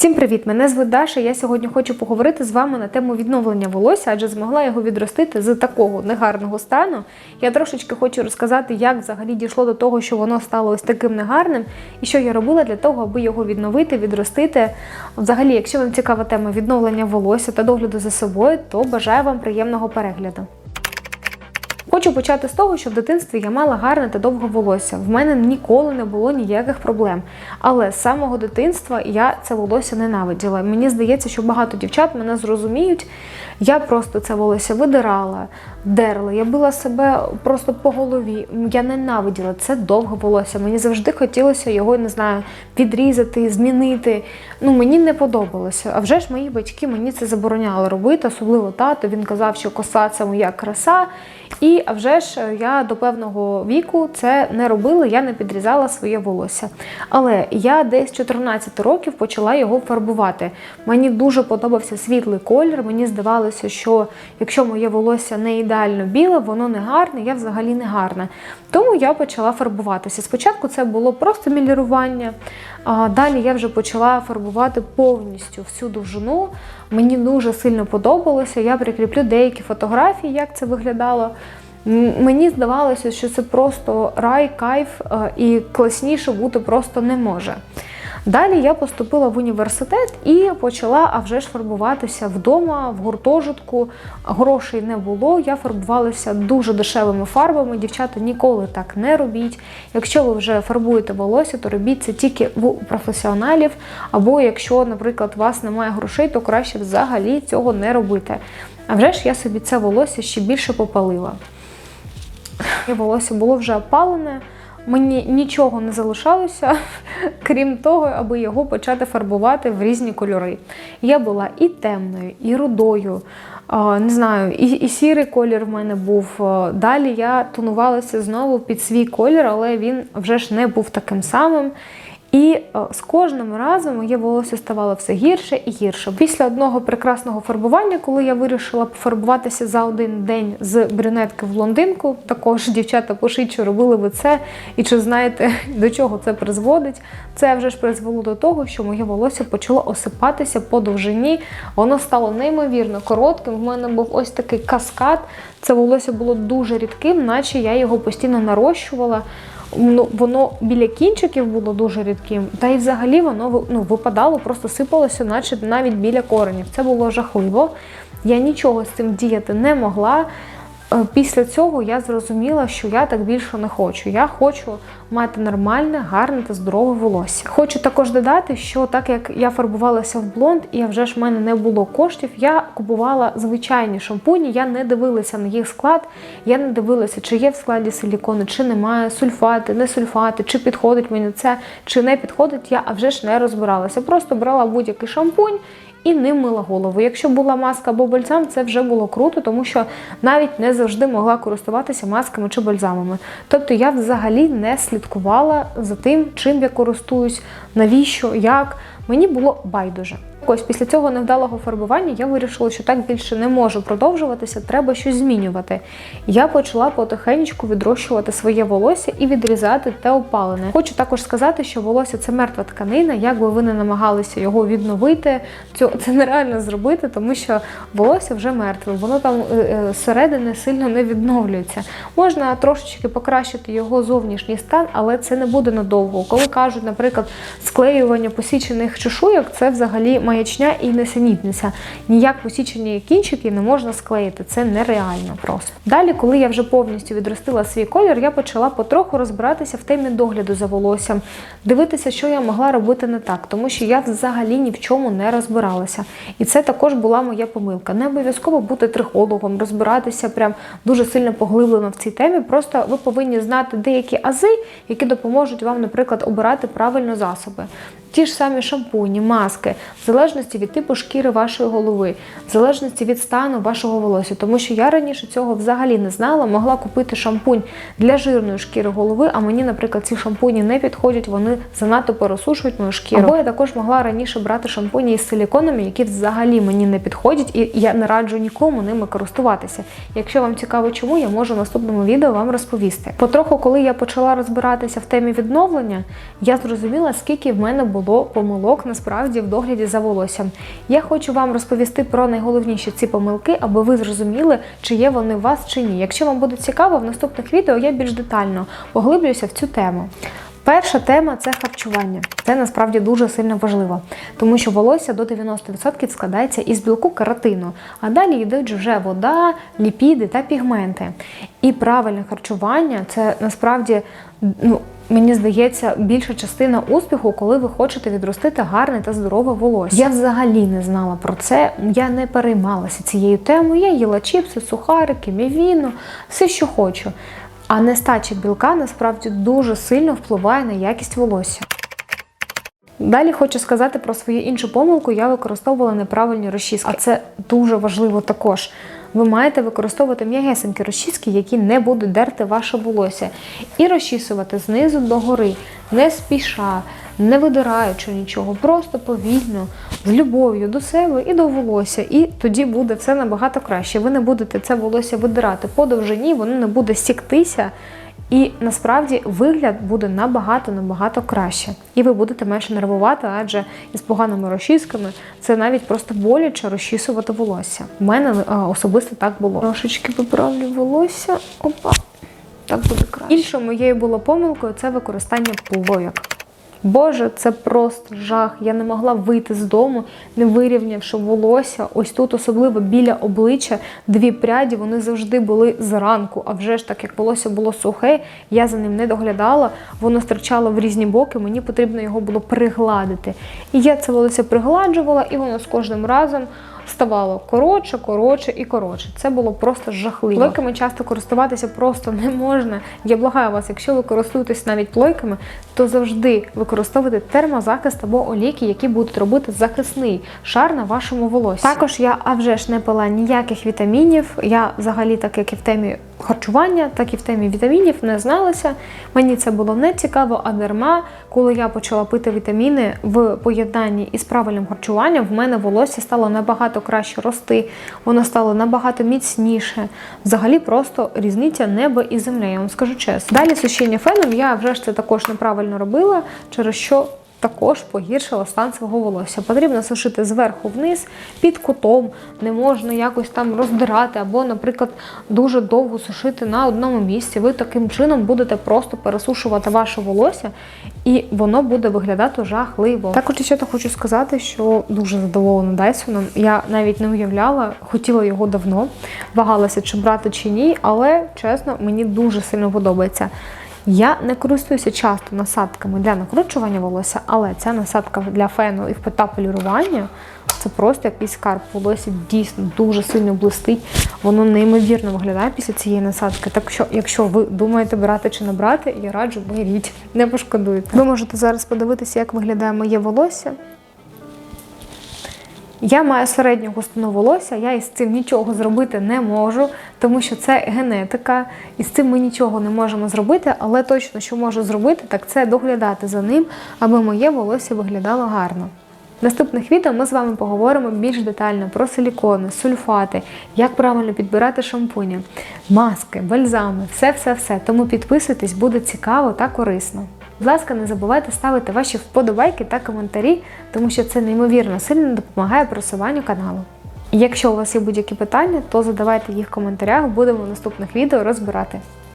Всім привіт! Мене звуть Даша. Я сьогодні хочу поговорити з вами на тему відновлення волосся, адже змогла його відростити з такого негарного стану. Я трошечки хочу розказати, як взагалі дійшло до того, що воно стало ось таким негарним, і що я робила для того, аби його відновити, відростити. Взагалі, якщо вам цікава тема відновлення волосся та догляду за собою, то бажаю вам приємного перегляду. Хочу почати з того, що в дитинстві я мала гарне та довге волосся. В мене ніколи не було ніяких проблем. Але з самого дитинства я це волосся ненавиділа. Мені здається, що багато дівчат мене зрозуміють. Я просто це волосся видирала, дерла, я била себе просто по голові. Я ненавиділа це довге волосся. Мені завжди хотілося його, не знаю, відрізати, змінити. Ну, мені не подобалося. А вже ж мої батьки мені це забороняли робити, особливо тато. Він казав, що коса це моя краса. І а вже ж я до певного віку це не робила, я не підрізала своє волосся. Але я десь 14 років почала його фарбувати. Мені дуже подобався світлий колір. Мені здавалося, що якщо моє волосся не ідеально біле, воно не гарне, я взагалі не гарна. Тому я почала фарбуватися. Спочатку це було просто мілірування. А далі я вже почала фарбувати повністю всю довжину. Мені дуже сильно подобалося. Я прикріплю деякі фотографії, як це виглядало. Мені здавалося, що це просто рай, кайф, е, і класніше бути просто не може. Далі я поступила в університет і почала а вже ж фарбуватися вдома, в гуртожитку. Грошей не було. Я фарбувалася дуже дешевими фарбами. Дівчата ніколи так не робіть. Якщо ви вже фарбуєте волосся, то робіть це тільки в професіоналів. Або якщо, наприклад, у вас немає грошей, то краще взагалі цього не робити. А вже ж я собі це волосся ще більше попалила. І волосся було вже опалене. Мені нічого не залишалося, крім того, аби його почати фарбувати в різні кольори. Я була і темною, і рудою, не знаю, і, і сірий колір в мене був. Далі я тонувалася знову під свій колір, але він вже ж не був таким самим. І е, з кожним разом моє волосся ставало все гірше і гірше. Після одного прекрасного фарбування, коли я вирішила пофарбуватися за один день з брюнетки в блондинку, також дівчата чи робили ви це, і чи знаєте, до чого це призводить. Це вже ж призвело до того, що моє волосся почало осипатися по довжині. Воно стало неймовірно коротким. В мене був ось такий каскад. Це волосся було дуже рідким, наче я його постійно нарощувала воно біля кінчиків було дуже рідким, та й взагалі воно ну, випадало, просто сипалося, наче навіть біля коренів. Це було жахливо. Я нічого з цим діяти не могла. Е, Після цього я зрозуміла, що я так більше не хочу. Я хочу мати нормальне, гарне та здорове волосся. Хочу також додати, що так як я фарбувалася в блонд, і вже ж в мене не було коштів, я купувала звичайні шампуні, я не дивилася на їх склад, я не дивилася, чи є в складі силікону, чи немає, сульфати, не сульфати, чи підходить мені це, чи не підходить. Я вже ж не розбиралася. Просто брала будь-який шампунь і ним мила голову. Якщо була маска або бальзам, це вже було круто, тому що навіть не завжди могла користуватися масками чи бальзамами. Тобто я взагалі не слідкувала за тим, чим я користуюсь, навіщо, як. Мені було байдуже. Ось після цього невдалого фарбування я вирішила, що так більше не може продовжуватися, треба щось змінювати. Я почала потихеньку відрощувати своє волосся і відрізати те опалене. Хочу також сказати, що волосся це мертва тканина. Як би ви не намагалися його відновити, це нереально зробити, тому що волосся вже мертве, воно там е, е, зсередини сильно не відновлюється. Можна трошечки покращити його зовнішній стан, але це не буде надовго. Коли кажуть, наприклад, склеювання посічених чешуйок, це взагалі маячня і несенітниця. Ніяк посічені кінчики не можна склеїти. Це нереально просто. Далі, коли я вже повністю відростила свій колір, я почала потроху розбиратися в темі догляду за волоссям, дивитися, що я могла робити не так, тому що я взагалі ні в чому не розбиралася. І це також була моя помилка. Не обов'язково бути трихологом, розбиратися прям дуже сильно поглиблено в цій темі. Просто ви повинні знати деякі ази, які допоможуть вам, наприклад, обирати правильно засоби. Ті ж самі шампуні, маски, в залежності від типу шкіри вашої голови, в залежності від стану вашого волосся. Тому що я раніше цього взагалі не знала, могла купити шампунь для жирної шкіри голови, а мені, наприклад, ці шампуні не підходять, вони занадто пересушують мою шкіру. Або я також могла раніше брати шампуні із силіконами, які взагалі мені не підходять, і я не раджу нікому ними користуватися. Якщо вам цікаво, чому я можу в наступному відео вам розповісти. Потроху, коли я почала розбиратися в темі відновлення, я зрозуміла, скільки в мене було помилок насправді в догляді за волоссям. Я хочу вам розповісти про найголовніші ці помилки, аби ви зрозуміли, чи є вони у вас чи ні. Якщо вам буде цікаво, в наступних відео я більш детально поглиблюся в цю тему. Перша тема це харчування. Це насправді дуже сильно важливо, тому що волосся до 90% складається із білку каротину, а далі йдуть вже вода, ліпіди та пігменти. І правильне харчування це насправді ну. Мені здається, більша частина успіху, коли ви хочете відростити гарне та здорове волосся. Я взагалі не знала про це. Я не переймалася цією темою. Я їла чіпси, сухарики, мівіну, все, що хочу. А нестача білка насправді дуже сильно впливає на якість волосся. Далі хочу сказати про свою іншу помилку. Я використовувала неправильні розчіски. А це дуже важливо також. Ви маєте використовувати м'ягесенькі розчіски, які не будуть дерти ваше волосся. І розчісувати знизу до гори, не спіша, не видираючи нічого, просто повільно, з любов'ю до себе і до волосся. І тоді буде все набагато краще. Ви не будете це волосся видирати по довжині, воно не буде сіктися. І насправді вигляд буде набагато-набагато краще. І ви будете менше нервувати, адже із поганими розчісками це навіть просто боляче розчісувати волосся. У мене а, особисто так було. Трошечки поправлю волосся. Опа. Так буде краще. Іншою моєю було помилкою це використання плойок. Боже, це просто жах. Я не могла вийти з дому, не вирівнявши волосся. Ось тут, особливо біля обличчя, дві пряді вони завжди були зранку. А вже ж так як волосся було сухе, я за ним не доглядала, воно стирчало в різні боки, мені потрібно його було пригладити. І я це волосся пригладжувала, і воно з кожним разом. Ставало коротше, коротше і коротше. Це було просто жахливо. Плойками часто користуватися просто не можна. Я благаю вас, якщо ви користуєтесь навіть плойками, то завжди використовуйте термозахист або олійки, які будуть робити захисний шар на вашому волосі. Також я а вже ж не пила ніяких вітамінів. Я взагалі, так як і в темі харчування, так і в темі вітамінів не зналася. Мені це було не цікаво, а дарма, коли я почала пити вітаміни в поєднанні із правильним харчуванням, в мене волосся стало набагато краще рости, воно стало набагато міцніше. Взагалі, просто різниця неба і земля, я вам скажу чесно. Далі сушіння феном я вже ж це також неправильно робила, через що. Також погіршила стан свого волосся. Потрібно сушити зверху вниз, під кутом, не можна якось там роздирати, або, наприклад, дуже довго сушити на одному місці. Ви таким чином будете просто пересушувати ваше волосся, і воно буде виглядати жахливо. Також дівчата хочу сказати, що дуже задоволена Дайсоном. Я навіть не уявляла, хотіла його давно, вагалася, чи брати чи ні, але чесно, мені дуже сильно подобається. Я не користуюся часто насадками для накручування волосся, але ця насадка для фену і та полірування це просто якийсь скарб. Волосся дійсно дуже сильно блистить. Воно неймовірно виглядає після цієї насадки. Так що, якщо ви думаєте брати чи не брати, я раджу беріть, не пошкодуйте. Ви можете зараз подивитися, як виглядає моє волосся. Я маю середню густину волосся, я із цим нічого зробити не можу, тому що це генетика, і з цим ми нічого не можемо зробити, але точно, що можу зробити, так це доглядати за ним, аби моє волосся виглядало гарно. В наступних відео ми з вами поговоримо більш детально про силікони, сульфати, як правильно підбирати шампуні, маски, бальзами, все-все-все. Тому підписуйтесь, буде цікаво та корисно. Будь ласка, не забувайте ставити ваші вподобайки та коментарі, тому що це неймовірно сильно допомагає просуванню каналу. Якщо у вас є будь-які питання, то задавайте їх в коментарях, будемо в наступних відео розбирати.